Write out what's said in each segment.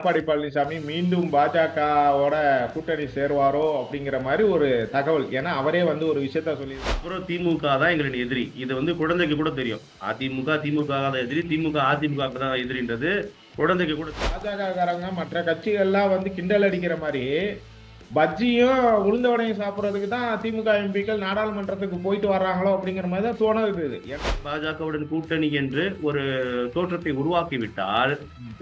எடப்பாடி பழனிசாமி மீண்டும் பாஜகவோட கூட்டணி சேருவாரோ அப்படிங்கிற மாதிரி ஒரு தகவல். ஏன்னா அவரே வந்து ஒரு விஷயத்த சொல்லி அப்புறம் திமுக தான் எங்களின் எதிரி. இது வந்து குழந்தைக்கு கூட தெரியும். அதிமுக திமுக தான் எதிரி. திமுக அதிமுக தான் எதிரின்றது. குழந்தைக்கு கூட பாஜக காரங்க மற்ற கட்சிகள்லாம் வந்து கிண்டல் அடிக்கிற மாதிரி பஜ்ஜியும் உளுந்த வடையும் சாப்பிட்றதுக்கு தான் திமுக எம்பிக்கள் நாடாளுமன்றத்துக்கு போயிட்டு வர்றாங்களோ அப்படிங்கிற மாதிரி தான் தோணுது ஏன்னா பாஜகவுடன் கூட்டணி என்று ஒரு தோற்றத்தை உருவாக்கிவிட்டால்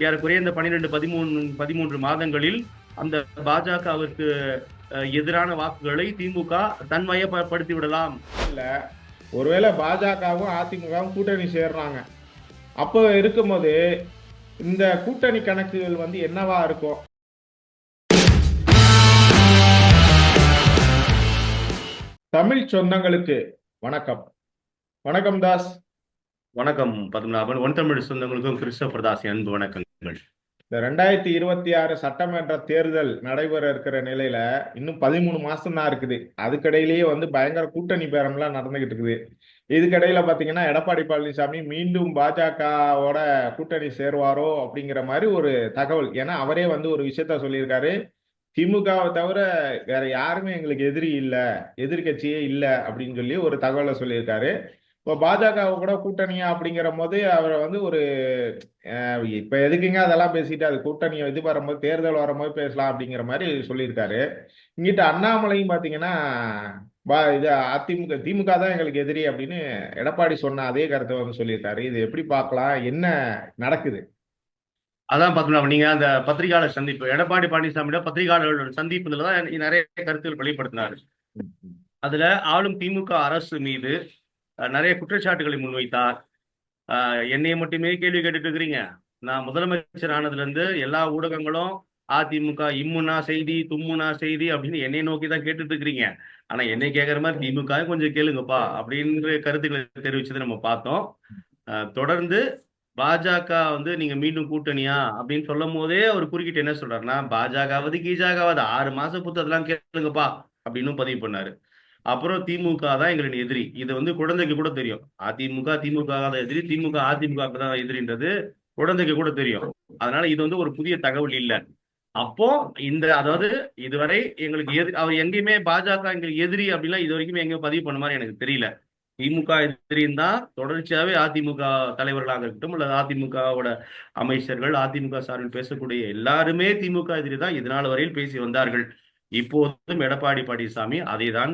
ஏறக்குறைய இந்த பன்னிரெண்டு பதிமூணு பதிமூன்று மாதங்களில் அந்த பாஜகவிற்கு எதிரான வாக்குகளை திமுக தன்வயப்படுத்தி விடலாம். ஒருவேளை பாஜகவும் அதிமுகவும் கூட்டணி சேர்றாங்க. அப்போ இருக்கும்போது இந்த கூட்டணி கணக்குகள் வந்து என்னவா இருக்கும்? தமிழ் சொந்தங்களுக்கு வணக்கம். வணக்கம் தாஸ். வணக்கம் பத்மநாபன். ஒன் தமிழ் சொந்தங்களுக்கும் கிறிஸ்டபர் தாஸ் அன்பு வணக்கங்கள். இந்த ரெண்டாயிரத்தி இருபத்தி ஆறு சட்டமன்ற தேர்தல் நடைபெற இருக்கிற நிலையில இன்னும் பதிமூணு மாசம் தான் இருக்குது. அதுக்கிடையிலேயே வந்து பயங்கர கூட்டணி பேரம்லாம் நடந்துகிட்டு இருக்குது. இதுக்கிடையில பாத்தீங்கன்னா எடப்பாடி பழனிசாமி மீண்டும் பாஜகவோட கூட்டணி சேருவாரோ அப்படிங்கிற மாதிரி ஒரு தகவல். ஏன்னா அவரே வந்து ஒரு விஷயத்த சொல்லியிருக்காரு. திமுகவை தவிர வேற யாருமே எங்களுக்கு எதிரி இல்லை எதிர்க்கட்சியே இல்லை அப்படின்னு சொல்லி ஒரு தகவலை சொல்லியிருக்காரு. இப்போ பாஜகவை கூட கூட்டணியா அப்படிங்கிற போது அவரை வந்து ஒரு இப்போ இப்ப எதுக்குங்க அதெல்லாம் பேசிட்டு அது கூட்டணியை இது வரும்போது தேர்தல் வரும்போது பேசலாம் அப்படிங்கிற மாதிரி சொல்லியிருக்காரு. இங்கிட்ட அண்ணாமலையும் பாத்தீங்கன்னா பா இது அதிமுக திமுக தான் எங்களுக்கு எதிரி அப்படின்னு எடப்பாடி சொன்ன அதே கருத்தை வந்து சொல்லியிருக்காரு. இது எப்படி பார்க்கலாம்? என்ன நடக்குது? அதான் பார்த்தோம்னா நீங்க அந்த பத்திரிகையாளர் சந்திப்பு எடப்பாடி பழனிசாமியோட பத்திரிகையாளர்களோட சந்திப்புல தான் நிறைய கருத்துக்கள் வெளிப்படுத்தினாரு. அதுல ஆளும் திமுக அரசு மீது நிறைய குற்றச்சாட்டுகளை முன்வைத்தார். என்னையை மட்டுமே கேள்வி கேட்டுட்டு இருக்கிறீங்க. நான் முதலமைச்சர் ஆனதுல இருந்து எல்லா ஊடகங்களும் அதிமுக இம்முனா செய்தி தும்முனா செய்தி அப்படின்னு என்னை நோக்கி தான் கேட்டுட்டு இருக்கிறீங்க. ஆனா என்னை கேட்கற மாதிரி திமுக கொஞ்சம் கேளுங்கப்பா அப்படின்ற கருத்துக்களை தெரிவிச்சதை நம்ம பார்த்தோம். தொடர்ந்து பாஜக வந்து நீங்க மீண்டும் கூட்டணியா அப்படின்னு சொல்லும் போதே அவர் குறுக்கிட்டு என்ன சொல்றாருன்னா பாஜகவது கீஜாகாவது ஆறு மாசம் புத்து அதெல்லாம் கேளுங்கப்பா அப்படின்னு பதிவு பண்ணாரு. அப்புறம் திமுக தான் எங்களுடைய எதிரி. இது வந்து குழந்தைக்கு கூட தெரியும். அதிமுக திமுக தான் எதிரி. திமுக அதிமுக தான் எதிரின்றது குழந்தைக்கு கூட தெரியும். அதனால இது வந்து ஒரு புதிய தகவல் இல்லை. அப்போ இந்த அதாவது இதுவரை எங்களுக்கு எதிரி அவர் எங்கேயுமே பாஜக எங்களுக்கு எதிரி அப்படிலாம் இது வரைக்கும் எங்கேயும் பதிவு பண்ண மாதிரி எனக்கு தெரியல. திமுக எதிரின்னு தான் தொடர்ச்சியாவே அதிமுக தலைவர்களாக இருக்கட்டும் அல்லது அதிமுகவோட அமைச்சர்கள் அதிமுக சார்பில் பேசக்கூடிய எல்லாருமே திமுக எதிரி தான் இதனால் வரையில் பேசி வந்தார்கள். இப்போதும் எடப்பாடி பழனிசாமி அதை தான்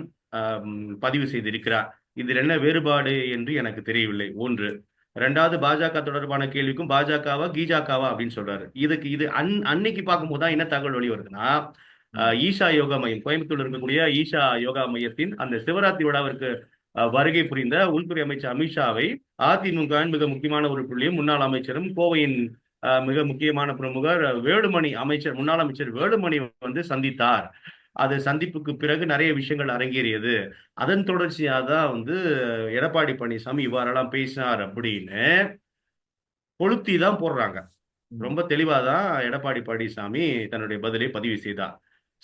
பதிவு செய்திருக்கிறார். இதில் என்ன வேறுபாடு என்று எனக்கு தெரியவில்லை. ஒன்று ரெண்டாவது பாஜக தொடர்பான கேள்விக்கும் பாஜகவா கீஜாக்காவா அப்படின்னு சொல்றாரு. இதுக்கு இது அன் அன்னைக்கு பார்க்கும்போது தான் என்ன தகவல் வெளி வருதுன்னா ஈஷா யோகா மையம் கோயம்புத்தூர்ல இருக்கக்கூடிய ஈஷா யோகா மையத்தின் அந்த சிவராத்திரி விழாவிற்கு வருகை புரிந்த உள்துறை அமைச்சர் அமித்ஷாவை அதிமுக மிக முக்கியமான ஒரு புள்ளியும் முன்னாள் அமைச்சரும் கோவையின் மிக முக்கியமான பிரமுகர் வேலுமணி அமைச்சர் முன்னாள் அமைச்சர் வேலுமணி வந்து சந்தித்தார். அது சந்திப்புக்கு பிறகு நிறைய விஷயங்கள் அரங்கேறியது. அதன் தொடர்ச்சியாக தான் வந்து எடப்பாடி பழனிசாமி இவ்வாறெல்லாம் பேசினார் அப்படின்னு கொளுத்தி தான் போடுறாங்க. ரொம்ப தெளிவாக தான் எடப்பாடி பழனிசாமி தன்னுடைய பதிலை பதிவு செய்தார்.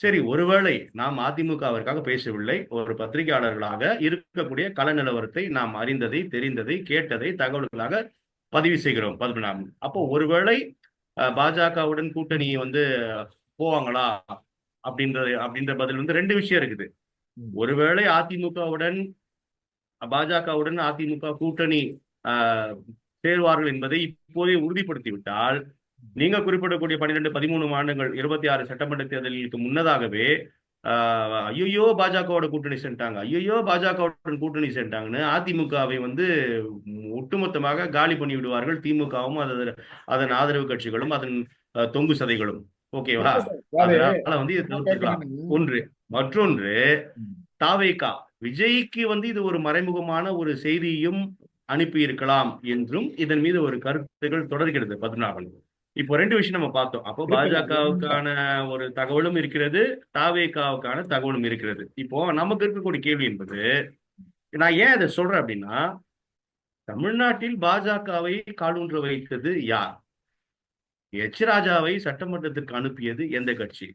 சரி ஒருவேளை நாம் அதிமுகவிற்காக பேசவில்லை. ஒரு பத்திரிகையாளர்களாக இருக்கக்கூடிய கள நிலவரத்தை நாம் அறிந்ததை தெரிந்ததை கேட்டதை தகவல்களாக பதிவு செய்கிறோம். பத்மநாபன் அப்போ ஒருவேளை பாஜகவுடன் கூட்டணி வந்து போவாங்களா? அப்படின்றது அப்படின்ற பதில் வந்து ரெண்டு விஷயம் இருக்குது. ஒருவேளை அதிமுகவுடன் பாஜகவுடன் அதிமுக கூட்டணி சேருவார்கள் என்பதை இப்போதே உறுதிப்படுத்தி விட்டால் நீங்க குறிப்பிடக்கூடிய பன்னிரெண்டு பதிமூணு மாநிலங்கள் இருபத்தி ஆறு சட்டமன்ற தேர்தலுக்கு முன்னதாகவே ஐயையோ பாஜகவோட கூட்டணி சென்றாங்க ஐயையோ பாஜகவுடன் கூட்டணி சென்றாங்கன்னு அதிமுகவை வந்து ஒட்டுமொத்தமாக காலி பண்ணி விடுவார்கள் திமுகவும் அதன் அதன் ஆதரவு கட்சிகளும் அதன் தொங்கு சதைகளும். ஓகேவா? அதனால வந்து இது தவிர்த்துக்கலாம். ஒன்று மற்றொன்று தாவேகா விஜய்க்கு வந்து இது ஒரு மறைமுகமான ஒரு செய்தியும் அனுப்பி இருக்கலாம் என்றும் இதன் மீது ஒரு கருத்துகள் தொடர்கிறது. பத்மநாபன் இப்போ ரெண்டு விஷயம் நம்ம பார்த்தோம். அப்போ பாஜகவுக்கான ஒரு தகவலும் இருக்கிறது தாவேகாவுக்கான தகவலும் இருக்கிறது. இப்போ நமக்கு இருக்கக்கூடிய கேள்வி என்பது நான் ஏன் அதை சொல்றேன் அப்படின்னா தமிழ்நாட்டில் பாஜகவை காலூன்ற வைத்தது யார்? எச் ராஜாவை சட்டமன்றத்திற்கு அனுப்பியது எந்த கட்சி?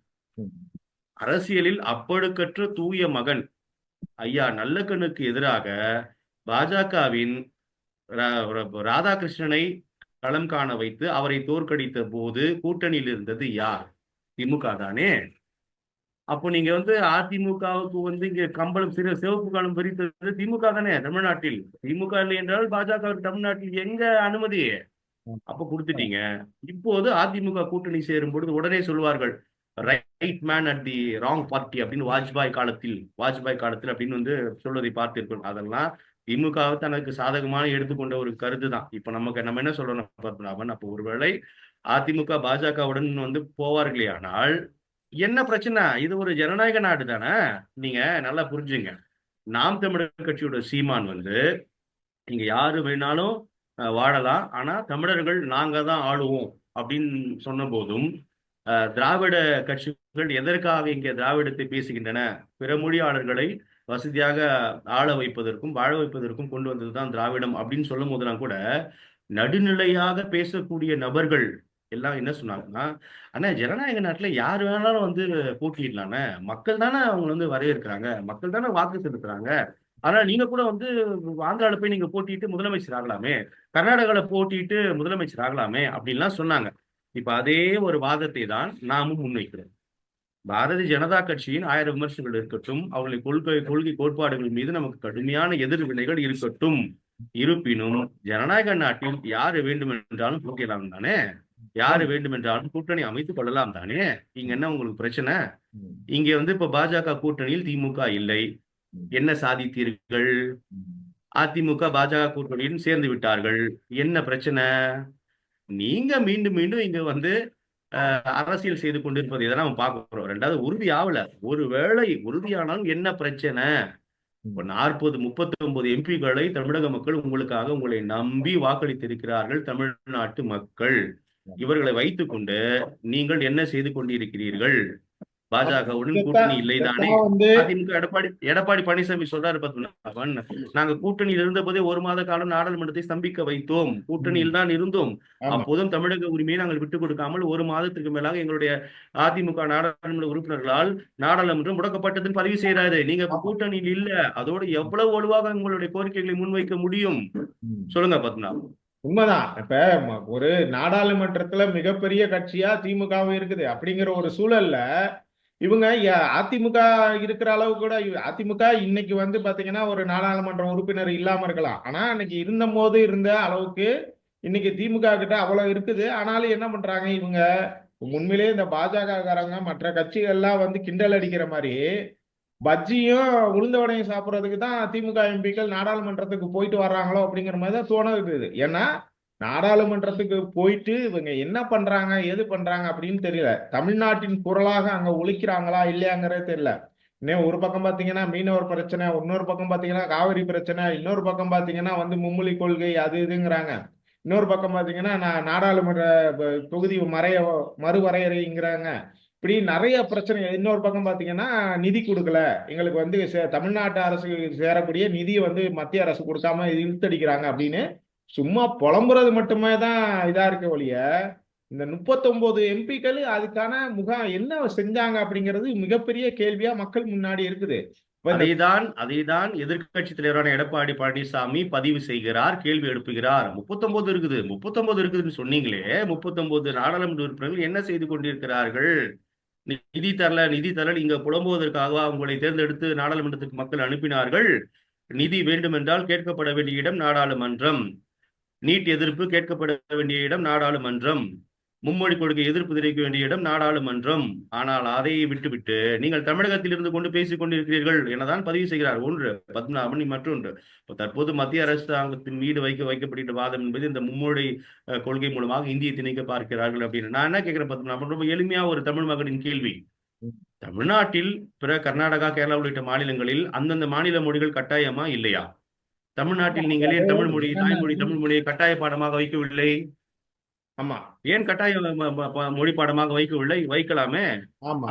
அரசியலில் அப்பழுக்கற்ற தூய மகன். ஐயா நல்லக்கண்ணுக்கு எதிராக பாஜகவின் ராதாகிருஷ்ணனை களம் காண வைத்து அவரை தோற்கடித்த போது கூட்டணியில் இருந்தது யார்? திமுக தானே. அப்போ நீங்க வந்து அதிமுகவுக்கு வந்து இங்க கம்பளம் சிறு சிவப்பு காலம் பிரித்தது திமுக தானே தமிழ்நாட்டில். திமுக இல்லை என்றால் பாஜக தமிழ்நாட்டில் எங்க அனுமதி? அப்ப கொடுத்துட்டீங்க. இப்போது அதிமுக கூட்டணி சேரும் பொழுது உடனே சொல்வார்கள் right man at the wrong party அப்படின்னு வாஜ்பாய் காலத்தில் வாஜ்பாய் காலத்தில் அப்படின்னு வந்து சொல்வதை பார்த்திருக்கோம் அதெல்லாம் திமுகவை தனக்கு சாதகமான எடுத்துக்கொண்ட ஒரு கருத்து தான் இப்ப நமக்கு நம்ம என்ன சொல்றோம் பத்மநாபன் அப்போ ஒருவேளை அதிமுக பாஜகவுடன் வந்து போவார்களே ஆனால் என்ன பிரச்சனை? இது ஒரு ஜனநாயக நாடு தானே? நீங்க நல்லா புரிஞ்சுங்க. நாம் தமிழர் கட்சியோட சீமான் வந்து நீங்க யாரு வேணாலும் வாழலாம். ஆனா தமிழர்கள் நாங்க தான் ஆளுவோம் அப்படின்னு சொன்ன போதும் அஹ், திராவிட கட்சிகள் எதற்காக இங்கே திராவிடத்தை பேசுகின்றன? பிற மொழியாளர்களை வசதியாக ஆள வைப்பதற்கும் வாழ வைப்பதற்கும் கொண்டு வந்தது தான் திராவிடம் அப்படின்னு சொல்லும் போதெல்லாம் கூட நடுநிலையாக பேசக்கூடிய நபர்கள் எல்லாம் என்ன சொன்னாங்கன்னா ஆனா ஜனநாயக நாட்டுல யார் வேணாலும் வந்து போட்டியிடலானே மக்கள் தானே அவங்க வந்து வரவேற்கிறாங்க. மக்கள் தானே வாக்கு செலுத்துறாங்க. ஆனா நீங்க கூட வந்து ஆந்திரால போய் நீங்க போட்டிட்டு முதலமைச்சர் ஆகலாமே. கர்நாடகால போட்டிட்டு முதலமைச்சர் ஆகலாமே அப்படின்லாம் சொன்னாங்க. இப்ப அதே ஒரு வாதத்தை தான் நாமும் முன்வைக்கிறோம். பாரதிய ஜனதா கட்சியின் ஆயிரம் விமர்சனங்கள் இருக்கட்டும் அவர்களின் கொள்கை கொள்கை கோட்பாடுகள் மீது நமக்கு கடுமையான எதிர்வினைகள் இருக்கட்டும். இருப்பினும் ஜனநாயக நாட்டில் யாரு வேண்டும் என்றாலும் தானே? யாரு வேண்டும் என்றாலும் கூட்டணி அமைத்துக் கொள்ளலாம் தானே? இங்க என்ன உங்களுக்கு பிரச்சனை? இங்க வந்து இப்ப பாஜக கூட்டணியில் திமுக இல்லை. என்ன சாதித்தீர்கள்? அதிமுக பாஜக கூட்டணியில் சேர்ந்து விட்டார்கள். என்ன பிரச்சனை? நீங்க மீண்டும் மீண்டும் இங்க வந்து அரசியல் செய்து கொண்டிருப்பதை இதெல்லாம் நம்ம பார்க்கிறோம் ரெண்டாவது உறுதி ஆகல ஒருவேளை உறுதியானாலும் என்ன பிரச்சனை? இப்போ நாற்பது முப்பத்தி ஒன்பது எம்பிக்களை தமிழக மக்கள் உங்களுக்காக உங்களை நம்பி வாக்களித்திருக்கிறார்கள் தமிழ்நாட்டு மக்கள். இவர்களை வைத்துக்கொண்டு நீங்கள் என்ன செய்து கொண்டிருக்கிறீர்கள்? பாஜகவுடன் கூட்டணி இல்லைதானே? அதிமுக எடப்பாடி எடப்பாடி பழனிசாமி சொல்றாரு பத்மநாபன் நாங்க கூட்டணியில் இருந்தபோதே ஒரு மாத காலம் நாடாளுமன்றத்தை ஸ்தம்பிக்க வைத்தோம். கூட்டணியில் தான் இருந்தோம். அப்போதும் தமிழக உரிமையை நாங்கள் விட்டுக் கொடுக்காமல் ஒரு மாதத்துக்கு மேலாக எங்களுடைய அதிமுக நாடாளுமன்ற உறுப்பினர்களால் நாடாளுமன்றம் முடக்கப்பட்டதுன்னு பதிவு செய்யறாரு நீங்க கூட்டணியில் இல்ல. அதோட எவ்வளவு வலுவாக உங்களுடைய கோரிக்கைகளை முன்வைக்க முடியும். சொல்லுங்க பத்மநாபன் உண்மைதான். இப்ப ஒரு நாடாளுமன்றத்துல மிகப்பெரிய கட்சியா திமுகவும் இருக்குது. அப்படிங்கிற ஒரு சூழல்ல இவங்க அதிமுக இருக்கிற அளவு கூட அதிமுக இன்னைக்கு வந்து பாத்தீங்கன்னா ஒரு நாடாளுமன்ற உறுப்பினர் இல்லாம இருக்கலாம். ஆனா அன்னைக்கு இருந்த போது இருந்த அளவுக்கு இன்னைக்கு திமுக கிட்ட அவ்வளவு இருக்குது. ஆனாலும் என்ன பண்றாங்க இவங்க? உண்மையிலேயே இந்த பாஜக காரங்க மற்ற கட்சிகள்லாம் வந்து கிண்டல் அடிக்கிற மாதிரி பஜ்ஜியும் உளுந்தவடையும் சாப்பிட்றதுக்கு தான் திமுக எம்பிக்கள் நாடாளுமன்றத்துக்கு போயிட்டு வர்றாங்களோ அப்படிங்கிற மாதிரி தான் தோணுது. ஏன்னா நாடாளுமன்றத்துக்கு போயிட்டு இவங்க என்ன பண்றாங்க எது பண்றாங்க அப்படின்னு தெரியல. தமிழ்நாட்டின் குரலாக அங்க ஒழிக்கிறாங்களா இல்லையாங்கிறதே தெரியல. இன்னும் ஒரு பக்கம் பாத்தீங்கன்னா மீனவர் பிரச்சனை இன்னொரு பக்கம் பாத்தீங்கன்னா காவிரி பிரச்சனை இன்னொரு பக்கம் பாத்தீங்கன்னா வந்து மும்மொழி கொள்கை அது இதுங்கிறாங்க. இன்னொரு பக்கம் பாத்தீங்கன்னா நான் நாடாளுமன்ற தொகுதி மறைய மறுவரையறைங்கிறாங்க. இப்படி நிறைய பிரச்சனை இன்னொரு பக்கம் பாத்தீங்கன்னா நிதி கொடுக்கல. எங்களுக்கு வந்து சே- தமிழ்நாட்டு அரசு சேரக்கூடிய நிதியை வந்து மத்திய அரசு கொடுக்காம இழுத்தடிக்கிறாங்க அப்படின்னு சும்மா புலம்புறது மட்டுமே தான் இதா இருக்க ஒழிய இந்த முப்பத்தொன்பது எம்பிக்கள் அதுக்கான முகாம் என்ன செஞ்சாங்க அப்படிங்கிறது மிகப்பெரிய கேள்வியா மக்கள் முன்னாடி இருக்குது. அதைதான் அதைதான் எதிர்க்கட்சி தலைவரான எடப்பாடி பழனிசாமி பதிவு செய்கிறார் கேள்வி எழுப்புகிறார். முப்பத்தொன்பது இருக்குது முப்பத்தொன்பது இருக்குதுன்னு சொன்னீங்களே முப்பத்தொன்பது நாடாளுமன்ற உறுப்பினர்கள் என்ன செய்து கொண்டிருக்கிறார்கள்? நிதி தரல நிதி தரல இங்க புலம்புவதற்காகவா உங்களை தேர்ந்தெடுத்து நாடாளுமன்றத்துக்கு மக்கள் அனுப்பினார்கள்? நிதி வேண்டுமென்றால் கேட்கப்பட வேண்டிய இடம் நாடாளுமன்றம். நீட் எதிர்ப்பு கேட்கப்பட வேண்டிய இடம் நாடாளுமன்றம். மும்மொழி கொள்கை எதிர்ப்பு தெரிவிக்க வேண்டிய இடம் நாடாளுமன்றம். ஆனால் அதை விட்டுவிட்டு நீங்கள் தமிழகத்தில் இருந்து கொண்டு பேசிக் கொண்டிருக்கிறீர்கள் எனதான் பதிவு செய்கிறார். ஒன்று பத்மநாபன் மற்றொன்று தற்போது மத்திய அரசாங்கத்தின் மீது வைக்க வைக்கப்படுகின்ற வாதம் என்பது இந்த மும்மொழி கொள்கை மூலமாக இந்தியை திணிக்க பார்க்கிறார்கள் அப்படின்னு. நான் என்ன கேட்கிறேன் பத்மநாபன்? ரொம்ப எளிமையா ஒரு தமிழ் மகனின் கேள்வி. தமிழ்நாட்டில் பிற கர்நாடகா கேரளா உள்ளிட்ட மாநிலங்களில் அந்தந்த மாநில மொழிகள் கட்டாயமா இல்லையா? தமிழ்நாட்டில் நீங்களே தமிழ் மொழி தாய்மொழி தமிழ் மொழியை கட்டாய பாடமாக வைக்கவில்லை. ஆமா. ஏன் கட்டாய மொழி பாடமாக வைக்கவில்லை? வைக்கலாமே.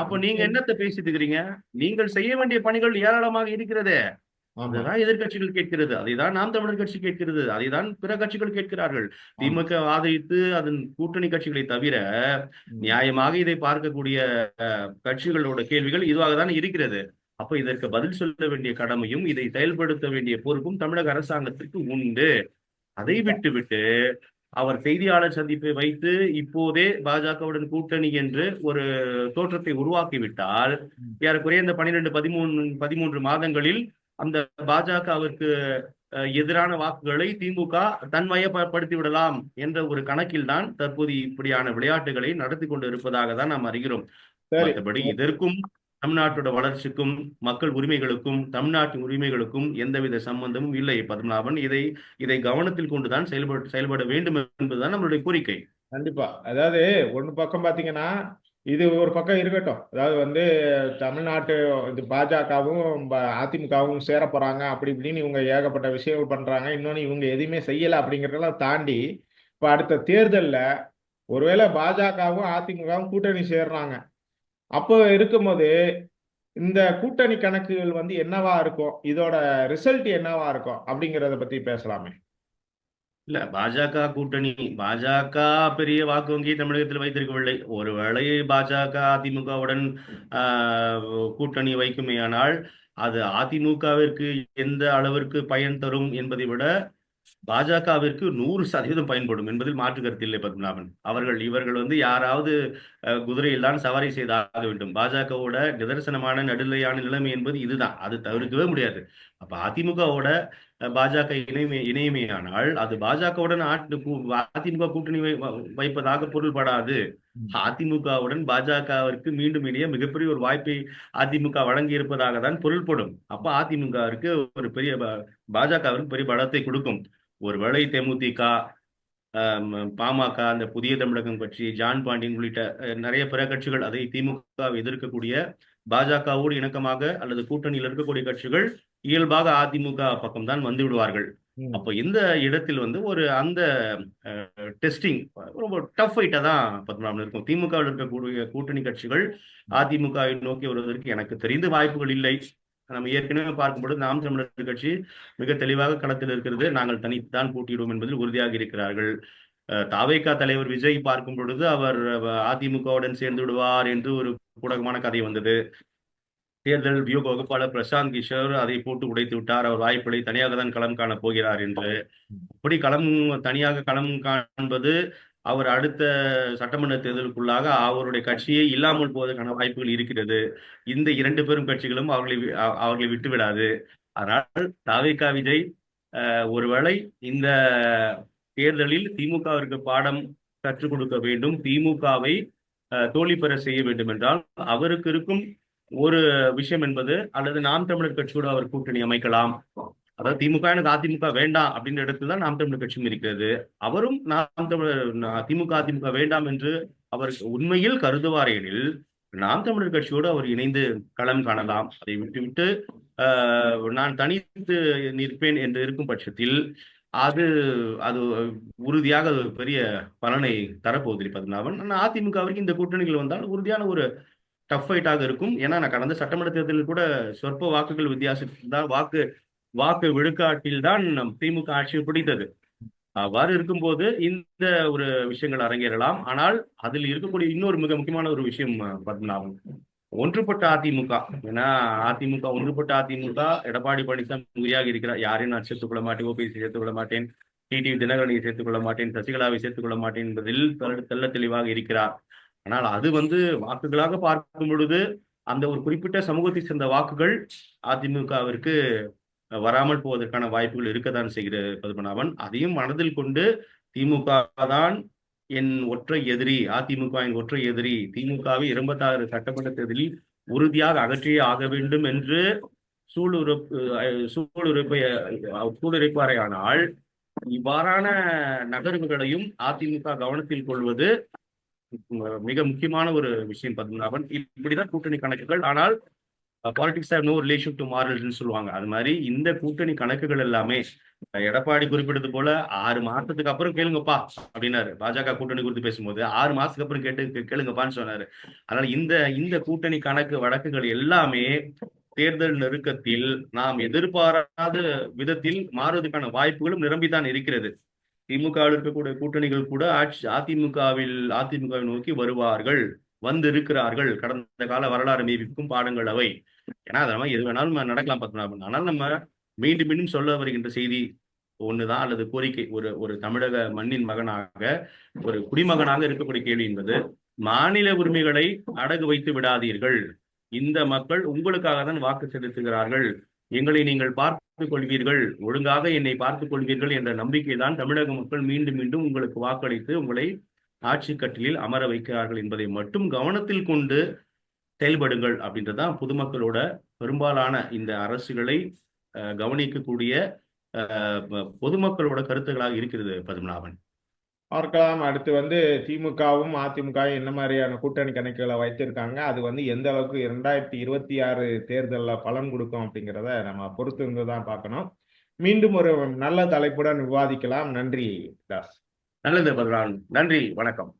அப்போ நீங்க என்னத்தை பேசிட்டு இருக்கிறீங்க? நீங்கள் செய்ய வேண்டிய பணிகள் ஏராளமாக இருக்கிறது. அதுதான் எதிர்க்கட்சிகள் கேட்கிறது. அதைதான் நாம் தமிழர் கட்சி கேட்கிறது. அதைதான் பிற கட்சிகள் கேட்கிறார்கள். திமுக ஆதரித்து அதன் கூட்டணி கட்சிகளை தவிர நியாயமாக இதை பார்க்கக்கூடிய கட்சிகளோட கேள்விகள் இதுவாக தான் இருக்கிறது. அப்ப இதற்கு பதில் சொல்ல வேண்டிய கடமையும் இதை செயல்படுத்த வேண்டிய பொறுப்பும் தமிழக அரசாங்கத்திற்கு உண்டு. அதை விட்டு விட்டு அவர் செய்தியாளர் சந்திப்பை வைத்து இப்போதே பாஜகவுடன் கூட்டணி என்று ஒரு தோற்றத்தை உருவாக்கிவிட்டால் ஏறக்குறைய இந்த பன்னிரெண்டு பதிமூணு பதிமூன்று மாதங்களில் அந்த பாஜகவிற்கு எதிரான வாக்குகளை திமுக தன்வயப்படுத்தி விடலாம் என்ற ஒரு கணக்கில் தான் தற்போது இப்படியான விளையாட்டுகளை நடத்தி கொண்டு இருப்பதாக தான் நாம் அறிகிறோம். மற்றபடி இதற்கும் தமிழ்நாட்டோட வளர்ச்சிக்கும் மக்கள் உரிமைகளுக்கும் தமிழ்நாட்டின் உரிமைகளுக்கும் எந்தவித சம்பந்தமும் இல்லை. பத்மநாபன் இதை இதை கவனத்தில் கொண்டுதான் செயல்பட செயல்பட வேண்டும் என்பதுதான் நம்மளுடைய கோரிக்கை. கண்டிப்பா. அதாவது ஒன்னு பக்கம் பாத்தீங்கன்னா இது ஒரு பக்கம் இருக்கட்டும். அதாவது வந்து தமிழ்நாட்டு இது பாஜகவும் அதிமுகவும் சேர போறாங்க அப்படி இப்படின்னு இவங்க ஏகப்பட்ட விஷயங்கள் பண்றாங்க. இன்னொன்னு இவங்க எதுவுமே செய்யல அப்படிங்கறதெல்லாம் தாண்டி இப்ப அடுத்த தேர்தல்ல ஒருவேளை பாஜகவும் அதிமுகவும் கூட்டணி சேர்றாங்க. அப்போ இருக்கும்போது இந்த கூட்டணி கணக்குகள் வந்து என்னவா இருக்கும்? இதோட ரிசல்ட் என்னவா இருக்கும்? அப்படிங்கறத பத்தி பேசலாமே. இல்ல பாஜக கூட்டணி பாஜக பெரிய வாக்கு வங்கியை தமிழகத்தில் வைத்திருக்கவில்லை. ஒருவேளை பாஜக அதிமுகவுடன் ஆஹ், கூட்டணி வைக்குமேயானால் அது அதிமுகவிற்கு எந்த அளவிற்கு பயன் தரும் என்பதை விட பாஜகவிற்கு நூறு சதவீதம் பயன்படும் என்பதில் மாற்று கருத்து இல்லை பத்மநாபன். அவர்கள் இவர்கள் வந்து யாராவது குதிரையில் தான் சவாரி செய்தாக வேண்டும். பாஜகவோட நிதர்சனமான நடுநிலையான நிலைமை என்பது இதுதான். அது தவிர்க்கவே முடியாது. அப்ப அதிமுகவோட பாஜக இணைமை இணையமையானால் அது பாஜகவுடன் அதிமுக கூட்டணி வைப்பதாக பொருள்படாது. அதிமுகவுடன் பாஜகவிற்கு மீண்டும் இணைய மிகப்பெரிய ஒரு வாய்ப்பை அதிமுக வழங்கி இருப்பதாக தான் பொருள்படும். அப்ப அதிமுகவிற்கு ஒரு பெரிய பாஜகவிற்கு பெரிய பலத்தை கொடுக்கும். ஒருவேளை தேமுதிக பாமக அந்த புதிய தமிழகம் கட்சி ஜான் பாண்டியன் உள்ளிட்ட நிறைய பிற கட்சிகள் அதை திமுக எதிர்க்கக்கூடிய பாஜகவோடு இணக்கமாக அல்லது கூட்டணியில் இருக்கக்கூடிய கட்சிகள் இயல்பாக அதிமுக பக்கம்தான் வந்து விடுவார்கள். அப்போ இந்த இடத்தில் வந்து ஒரு அந்த டெஸ்டிங் ரொம்ப டஃப் ஃபைட்டா தான் பத்மநாபன் இருக்கும். திமுகவில் இருக்கக்கூடிய கூட்டணி கட்சிகள் அதிமுகவை நோக்கி வருவதற்கு எனக்கு தெரிந்த வாய்ப்புகள் இல்லை. நம்ம ஏற்கனவே பார்க்கும்பொழுது நாம் தமிழர் கட்சி மிக தெளிவாக களத்தில் இருக்கிறது. நாங்கள் தனித்தான் போட்டியிடுவோம் என்பதில் உறுதியாக இருக்கிறார்கள். தாவேகா தலைவர் விஜய் பார்க்கும் பொழுது அவர் அதிமுகவுடன் சேர்ந்து விடுவார் என்று ஒரு கூடகமான கதை வந்தது. தேர்தல் வியூக வகுப்பாளர் பிரசாந்த் கிஷோர் அதை போட்டு உடைத்து விட்டார். அவர் வாய்ப்பில்லை. தனியாக தான் களம் காண போகிறார் என்று. அப்படி களம் தனியாக களம் காண்பது அவர் அடுத்த சட்டமன்ற தேர்தலுக்குள்ளாக அவருடைய கட்சியே இல்லாமல் போவதற்கான வாய்ப்புகள் இருக்கிறது. இந்த இரண்டு பெரும் கட்சிகளும் அவர்களை அவர்களை விட்டுவிடாது. அதனால் தாவேகா விஜய் அஹ், ஒருவேளை இந்த தேர்தலில் திமுகவிற்கு பாடம் கற்றுக் கொடுக்க வேண்டும். திமுகவை தோல்வி பெற செய்ய வேண்டும் என்றால் அவருக்கு இருக்கும் ஒரு விஷயம் என்பது அல்லது நாம் தமிழர் கட்சியோடு அவர் கூட்டணி அமைக்கலாம். அதாவது திமுக எனக்கு அதிமுக வேண்டாம் அப்படின்ற இடத்துல தான் நாம் தமிழர் கட்சியும் இருக்கிறது. அவரும் நாம் தமிழர் திமுக அதிமுக வேண்டாம் என்று அவர் உண்மையில் கருதுவார் எனில் நாம் தமிழர் கட்சியோடு அவர் இணைந்து களம் காணலாம். அதை விட்டுவிட்டு ஆஹ், நான் தனித்து நிற்பேன் என்று இருக்கும் பட்சத்தில் அது அது உறுதியாக அது ஒரு பெரிய பலனை தரப்போவதில்லை. பத்மநாபன் அதிமுக அதிமுகவிற்கு இந்த கூட்டணிகள் வந்தால் உறுதியான ஒரு டஃப் ஃபைட்டாக இருக்கும். ஏன்னா நான் கடந்த சட்டமன்ற தேர்தலில் கூட சொற்ப வாக்குகள் வித்தியாசத்தில் தான் வாக்கு வாக்கு விழுக்காட்டில் தான் நம் திமுக ஆட்சி பிடித்தது. அவ்வாறு இருக்கும்போது இந்த ஒரு விஷயங்கள் அரங்கேறலாம். ஆனால் அதில் இருக்கக்கூடிய இன்னொரு மிக முக்கியமான ஒரு விஷயம் பத்மநாபன் ஒன்றுபட்ட அதிமுக. ஏன்னா அதிமுக ஒன்றுபட்ட அதிமுக எடப்பாடி பழனிசாமி உறுதியாக இருக்கிறார். யாரையும் நான் சேர்த்துக் கொள்ள மாட்டேன். ஓபிஎஸ் சேர்த்துக் கொள்ள மாட்டேன். டிடிவி தினகரனை சேர்த்துக் கொள்ள மாட்டேன். சசிகலாவை சேர்த்துக் கொள்ள மாட்டேன் என்பதில் தெள்ள- தெள்ள தெளிவாக இருக்கிறார். ஆனால் அது வந்து வாக்குகளாக பார்க்கும் பொழுது அந்த ஒரு குறிப்பிட்ட சமூகத்தை சேர்ந்த வாக்குகள் அதிமுகவிற்கு வராமல் போவதற்கான வாய்ப்புகள் இருக்கத்தான் செய்கிற பத்மநாபன் அதையும் மனதில் கொண்டு திமுக தான் என் ஒற்றை எதிரி அதிமுக என் ஒற்றை எதிரி திமுகவை இருபத்தாறு சட்டமன்ற தேர்தலில் உறுதியாக அகற்றியே ஆக வேண்டும் என்று சூளுரைப்பு அஹ், சூளுரைப்பை சூளுரைப்பாரையானால் இவ்வாறான நகர்வுகளையும் அதிமுக கவனத்தில் கொள்வது மிக முக்கியமான ஒரு விஷயம் பத்மநாபன். இப்படிதான் கூட்டணி கணக்குகள் ஆனால் politics have no relation to மாரல்ஸ்னு சொல்லுவாங்க. அது மாதிரி இந்த கூட்டணி கணக்குகள் எல்லாமே எடப்பாடி குறிப்பிட்டது போல ஆறு மாசத்துக்கு அப்புறம் கேளுங்கப்பா அப்படின்னாரு. பாஜக கூட்டணி குறித்து பேசும்போது ஆறு மாசத்துக்கு அப்புறம் கேட்டு கேளுங்கப்பான்னு சொன்னாரு. அதனால இந்த இந்த கூட்டணி கணக்கு வழக்குகள் எல்லாமே தேர்தல் நெருக்கத்தில் நாம் எதிர்பாராத விதத்தில் மாறுவதற்கான வாய்ப்புகளும் நிரம்பித்தான் இருக்கிறது. திமுகவில் இருக்கக்கூடிய கூட்டணிகள் கூட ஆட்சி அதிமுகவில் அதிமுகவை நோக்கி வருவார்கள் வந்து இருக்கிறார்கள். கடந்த கால வரலாறு மீபிக்கும் பாடங்கள் அவை. ஏன்னா அது நம்ம எது வேணாலும் நடக்கலாம் பார்த்தோம் ஆனால் நம்ம மீண்டும் மீண்டும் சொல்ல வருகின்ற செய்தி ஒண்ணுதான் அல்லது கோரிக்கை ஒரு ஒரு தமிழக மண்ணின் மகனாக ஒரு குடிமகனாக இருக்கக்கூடிய கேள்வி என்பது மாநில உரிமைகளை அடகு வைத்து விடாதீர்கள். இந்த மக்கள் உங்களுக்காக தான் வாக்கு செலுத்துகிறார்கள். எங்களை நீங்கள் பார்த்துக் கொள்வீர்கள் ஒழுங்காக என்னை பார்த்துக் கொள்வீர்கள் என்ற நம்பிக்கை தான் தமிழக மக்கள் மீண்டும் மீண்டும் உங்களுக்கு வாக்களித்து உங்களை ஆட்சி கட்டிலில் அமர வைக்கிறார்கள் என்பதை மட்டும் கவனத்தில் கொண்டு செயல்படுங்கள் அப்படின்றதுதான் பொதுமக்களோட பெரும்பாலான இந்த அரசுகளை கவனிக்கக்கூடிய பொதுமக்களோட கருத்துக்களாக இருக்கிறது பத்மநாபன். பார்க்கலாம். அடுத்து வந்து திமுகவும் அதிமுகவும் என்ன மாதிரியான கூட்டணி கணக்குகளை வைத்திருக்காங்க? அது வந்து எந்த அளவுக்கு இரண்டாயிரத்தி இருபத்தி ஆறு தேர்தலில் பலன் கொடுக்கும் அப்படிங்கிறத நம்ம பொறுத்து இருந்து தான் பார்க்கணும். மீண்டும் ஒரு நல்ல தலைப்புடன் விவாதிக்கலாம். நன்றி தாஸ். நல்லது பத்மநாபன் நன்றி வணக்கம்.